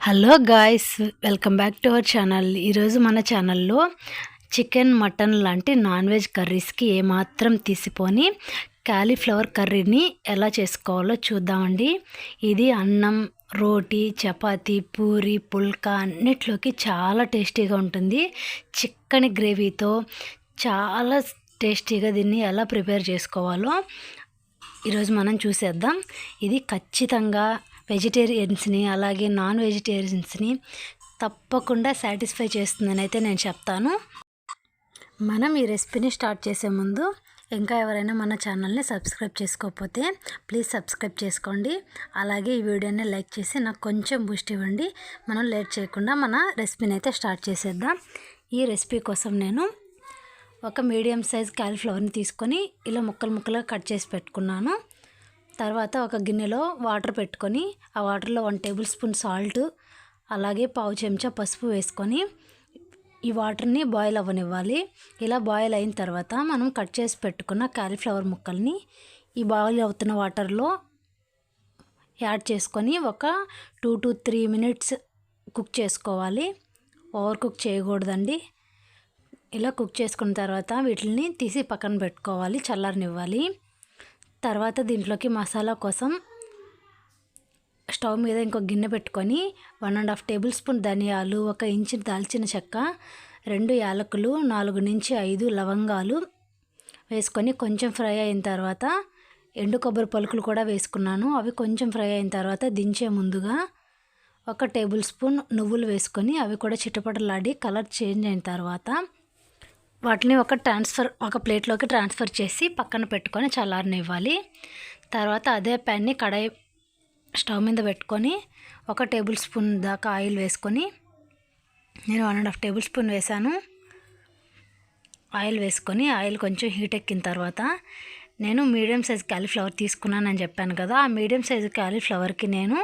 Hello guys welcome back to our channel. ఈరోజు మన ఛానల్లో చికెన్ మటన్ లాంటి నాన్ వెజ్ కర్రీస్కి ఏమాత్రం తీసిపోని క్యాలీఫ్లవర్ కర్రీని ఎలా చేసుకోవాలో చూద్దామండి. ఇది అన్నం రోటీ చపాతి పూరి పుల్కా అన్నిట్లోకి చాలా టేస్టీగా ఉంటుంది. చిక్కని గ్రేవీతో చాలా టేస్టీగా దీన్ని ఎలా ప్రిపేర్ చేసుకోవాలో ఈరోజు మనం చూసేద్దాం. ఇది ఖచ్చితంగా వెజిటేరియన్స్ని అలాగే నాన్ వెజిటేరియన్స్ని తప్పకుండా సాటిస్ఫై చేస్తుందని అయితే నేను చెప్తాను. మనం ఈ రెసిపీని స్టార్ట్ చేసే ముందు ఇంకా ఎవరైనా మన ఛానల్ని సబ్స్క్రైబ్ చేసుకోకపోతే ప్లీజ్ సబ్స్క్రైబ్ చేసుకోండి. అలాగే ఈ వీడియోని లైక్ చేసి నాకు కొంచెం బూస్ట్ ఇవ్వండి. మనం లేట్ చేయకుండా మన రెసిపీని అయితే స్టార్ట్ చేసేద్దాం. ఈ రెసిపీ కోసం నేను ఒక మీడియం సైజ్ క్యాలీఫ్లవర్ని తీసుకొని ఇలా ముక్కలు ముక్కలుగా కట్ చేసి పెట్టుకున్నాను. తర్వాత ఒక గిన్నెలో వాటర్ పెట్టుకొని ఆ వాటర్లో వన్ టేబుల్ స్పూన్ సాల్ట్ అలాగే పావు చెంచా పసుపు వేసుకొని ఈ వాటర్ని బాయిల్ అవ్వనివ్వాలి. ఇలా బాయిల్ అయిన తర్వాత మనం కట్ చేసి పెట్టుకున్న కాలీఫ్లవర్ ముక్కల్ని ఈ బాయిల్ అవుతున్న వాటర్లో యాడ్ చేసుకొని ఒక two to three minutes cook చేసుకోవాలి. ఓవర్ కుక్ చేయకూడదండి. ఇలా కుక్ చేసుకున్న తర్వాత వీటిని తీసి పక్కన పెట్టుకోవాలి చల్లారనివ్వాలి. తర్వాత దీంట్లోకి మసాలా కోసం స్టవ్ మీద ఇంకో గిన్నె పెట్టుకొని one and half tablespoon ధనియాలు ఒక ఇంచు దాల్చిన చెక్క రెండు యాలకులు నాలుగు నుంచి ఐదు లవంగాలు వేసుకొని కొంచెం ఫ్రై అయిన తర్వాత ఎండు కొబ్బరి పలుకులు కూడా వేసుకున్నాను. అవి కొంచెం ఫ్రై అయిన తర్వాత దించే ముందుగా ఒక టేబుల్ స్పూన్ నువ్వులు వేసుకొని అవి కూడా చిట్టపటలాడి కలర్ చేంజ్ అయిన తర్వాత వాటిని ఒక ట్రాన్స్ఫర్ ఒక ప్లేట్లోకి ట్రాన్స్ఫర్ చేసి పక్కన పెట్టుకొని చల్లారనివ్వాలి. తర్వాత అదే ప్యాన్ని కడాయి స్టవ్ మీద పెట్టుకొని ఒక టేబుల్ స్పూన్ దాకా ఆయిల్ వేసుకొని నేను one and half tablespoon వేసాను ఆయిల్ వేసుకొని ఆయిల్ కొంచెం హీట్ ఎక్కిన తర్వాత నేను మీడియం సైజ్ క్యాలీఫ్లవర్ తీసుకున్నానని చెప్పాను కదా ఆ మీడియం సైజు క్యాలీఫ్లవర్కి నేను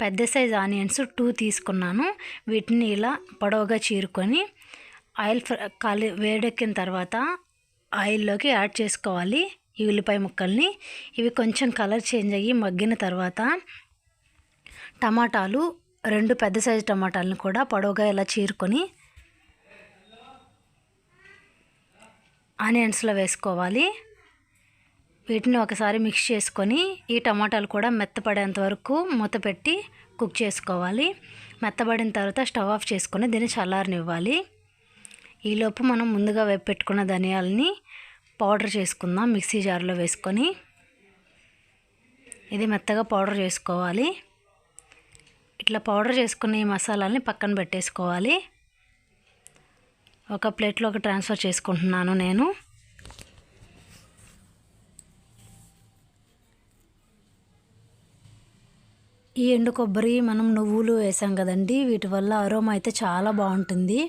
పెద్ద సైజ్ ఆనియన్స్ టూ తీసుకున్నాను. వీటిని ఇలా పొడవుగా చీరుకొని ఆయిల్ కాలి వేడెక్కిన తర్వాత ఆయిల్లోకి యాడ్ చేసుకోవాలి ఈ ఉల్లిపాయ ముక్కల్ని. ఇవి కొంచెం కలర్ చేంజ్ అయ్యి మగ్గిన తర్వాత టమాటాలు రెండు పెద్ద సైజు టమాటాలను కూడా పొడవుగా ఇలా చీరుకొని ఆనియన్స్లో వేసుకోవాలి. వీటిని ఒకసారి మిక్స్ చేసుకొని ఈ టమాటాలు కూడా మెత్తపడేంత వరకు మూత పెట్టి కుక్ చేసుకోవాలి. మెత్తబడిన తర్వాత స్టవ్ ఆఫ్ చేసుకొని దీన్ని చల్లారనివ్వాలి. ఈలోపు మనం ముందుగా వేపు పెట్టుకున్న ధనియాలని పౌడర్ చేసుకుందాం మిక్సీ జార్లో వేసుకొని. ఇది మెత్తగా పౌడర్ చేసుకోవాలి. ఇట్లా పౌడర్ చేసుకున్న ఈ మసాలాలని పక్కన పెట్టేసుకోవాలి. ఒక ప్లేట్లోకి ట్రాన్స్ఫర్ చేసుకుంటున్నాను నేను. ఈ ఎండు కొబ్బరి మనం నువ్వులు వేసాం కదండి వీటి వల్ల అరోమా అయితే చాలా బాగుంటుంది.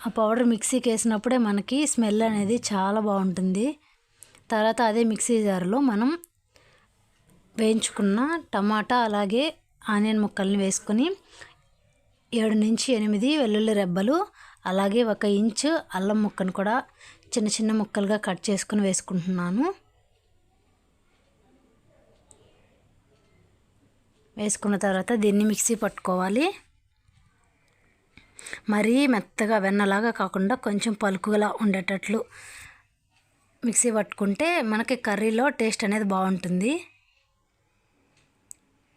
ఆ పౌడర్ మిక్సీకి వేసినప్పుడే మనకి స్మెల్ అనేది చాలా బాగుంటుంది. తర్వాత అదే మిక్సీ జార్లో మనం వేయించుకున్న టమాటా అలాగే ఆనియన్ ముక్కల్ని వేసుకొని ఏడు నుంచి ఎనిమిది వెల్లుల్లి రెబ్బలు అలాగే ఒక ఇంచు అల్లం ముక్కను కూడా చిన్న చిన్న ముక్కలుగా కట్ చేసుకుని వేసుకుంటున్నాను. వేసుకున్న తర్వాత దీన్ని మిక్సీ పట్టుకోవాలి. మరీ మెత్తగా వెన్నలాగా కాకుండా కొంచెం పలుకులా ఉండేటట్లు మిక్సీ పట్టుకుంటే మనకి కర్రీలో టేస్ట్ అనేది బాగుంటుంది.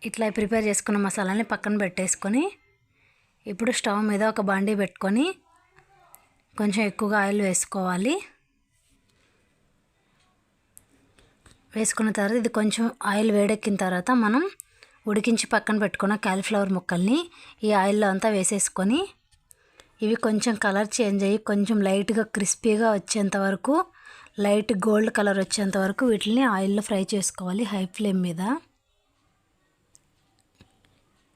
ఇట్లా ప్రిపేర్ చేసుకున్న మసాలాని పక్కన పెట్టేసుకొని ఇప్పుడు స్టవ్ మీద ఒక బాండీ పెట్టుకొని కొంచెం ఎక్కువగా ఆయిల్ వేసుకోవాలి. వేసుకున్న తర్వాత ఇది కొంచెం ఆయిల్ వేడెక్కిన తర్వాత మనం ఉడికించి పక్కన పెట్టుకున్న క్యాలీఫ్లవర్ ముక్కల్ని ఈ ఆయిల్లో అంతా వేసేసుకొని ఇవి కొంచెం కలర్ చేంజ్ అయ్యి కొంచెం లైట్గా క్రిస్పీగా వచ్చేంత వరకు లైట్ గోల్డ్ కలర్ వచ్చేంత వరకు వీటిని ఆయిల్లో ఫ్రై చేసుకోవాలి హై ఫ్లేమ్ మీద.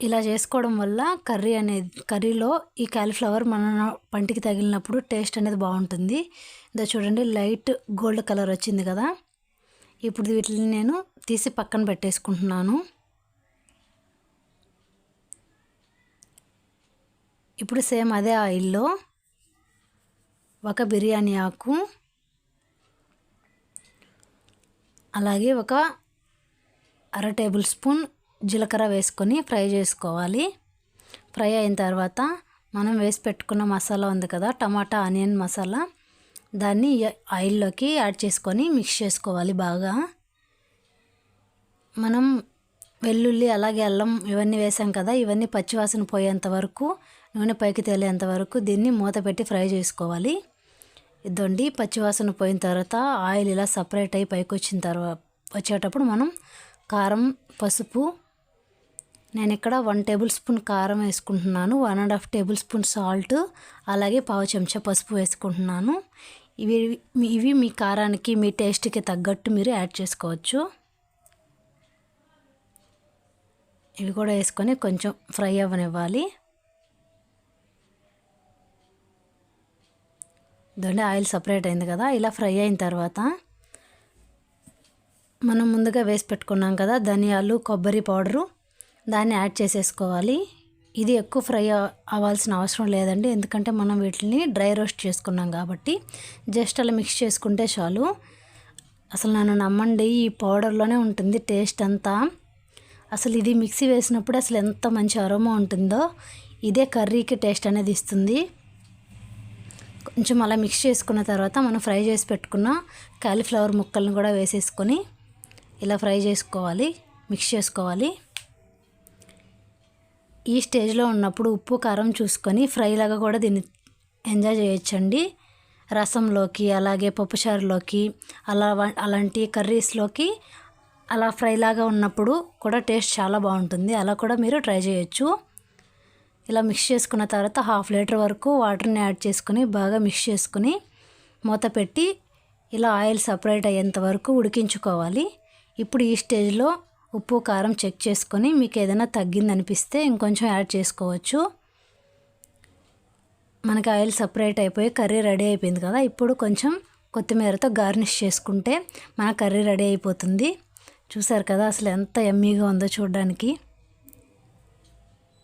ఇలా చేసుకోవడం వల్ల కర్రీ అనేది కర్రీలో ఈ కాలీఫ్లవర్ మన పంటికి తగిలినప్పుడు టేస్ట్ అనేది బాగుంటుంది. ఇదో చూడండి లైట్ గోల్డ్ కలర్ వచ్చింది కదా. ఇప్పుడు వీటిని నేను తీసి పక్కన పెట్టేసుకుంటున్నాను. ఇప్పుడు సేమ్ అదే ఆయిల్లో ఒక బిర్యానీ ఆకు అలాగే ఒక అర టేబుల్ స్పూన్ జీలకర్ర వేసుకొని ఫ్రై చేసుకోవాలి. ఫ్రై అయిన తర్వాత మనం వేసి పెట్టుకున్న మసాలా ఉంది కదా టమాటా ఆనియన్ మసాలా దాన్ని ఆయిల్లోకి యాడ్ చేసుకొని మిక్స్ చేసుకోవాలి బాగా. మనం వెల్లుల్లి అలాగే అల్లం ఇవన్నీ వేసాం కదా ఇవన్నీ పచ్చివాసన పోయేంత వరకు నూనె పైకి తేలేంత వరకు దీన్ని మూత పెట్టి ఫ్రై చేసుకోవాలి. ఇదండి పచ్చివాసన పోయిన తర్వాత ఆయిల్ ఇలా సపరేట్ అయ్యి పైకి వచ్చిన తర్వాత వచ్చేటప్పుడు మనం కారం పసుపు నేను ఇక్కడ వన్ టేబుల్ స్పూన్ కారం వేసుకుంటున్నాను one and half tablespoon salt అలాగే పావు చెంచా పసుపు వేసుకుంటున్నాను. ఇవి ఇవి మీ కారానికి మీ టేస్ట్కి తగ్గట్టు మీరు యాడ్ చేసుకోవచ్చు. ఇవి కూడా వేసుకొని కొంచెం ఫ్రై అవ్వనివ్వాలి. దొండి ఆయిల్ సపరేట్ అయింది కదా ఇలా ఫ్రై అయిన తర్వాత మనం ముందుగా వేసి పెట్టుకున్నాం కదా ధనియాలు కొబ్బరి పౌడరు దాన్ని యాడ్ చేసేసుకోవాలి. ఇది ఎక్కువ ఫ్రై అవ్వాల్సిన అవసరం లేదండి ఎందుకంటే మనం వీటిని డ్రై రోస్ట్ చేసుకున్నాం కాబట్టి. జస్ట్ అలా మిక్స్ చేసుకుంటే చాలు. అసలు నన్ను నమ్మండి ఈ పౌడర్లోనే ఉంటుంది టేస్ట్ అంతా. అసలు ఇది మిక్సీ వేసినప్పుడు అసలు ఎంత మంచి అరోమా ఉంటుందో ఇదే కర్రీకి టేస్ట్ అనేది ఇస్తుంది. కొంచెం అలా మిక్స్ చేసుకున్న తర్వాత మనం ఫ్రై చేసి పెట్టుకున్న కాలీఫ్లవర్ ముక్కలను కూడా వేసేసుకొని ఇలా ఫ్రై చేసుకోవాలి మిక్స్ చేసుకోవాలి. ఈ స్టేజ్లో ఉన్నప్పుడు ఉప్పు కారం చూసుకొని ఫ్రై లాగా కూడా దీన్ని ఎంజాయ్ చేయొచ్చండి. రసంలోకి అలాగే పప్పుచారులోకి అలా అలాంటి కర్రీస్లోకి అలా ఫ్రై లాగా ఉన్నప్పుడు కూడా టేస్ట్ చాలా బాగుంటుంది. అలా కూడా మీరు ట్రై చేయొచ్చు. ఇలా మిక్స్ చేసుకున్న తర్వాత హాఫ్ లీటర్ వరకు వాటర్ని యాడ్ చేసుకుని బాగా మిక్స్ చేసుకుని మూత పెట్టి ఇలా ఆయిల్ సపరేట్ అయ్యేంత వరకు ఉడికించుకోవాలి. ఇప్పుడు ఈ స్టేజ్లో ఉప్పు కారం చెక్ చేసుకొని మీకు ఏదైనా తగ్గింది అనిపిస్తే ఇంకొంచెం యాడ్ చేసుకోవచ్చు. మనకి ఆయిల్ సపరేట్ అయిపోయి కర్రీ రెడీ అయిపోయింది కదా ఇప్పుడు కొంచెం కొత్తిమీరతో గార్నిష్ చేసుకుంటే మన కర్రీ రెడీ అయిపోతుంది. చూసారు కదా అసలు ఎంత ఎమ్మీగా ఉందో చూడడానికి.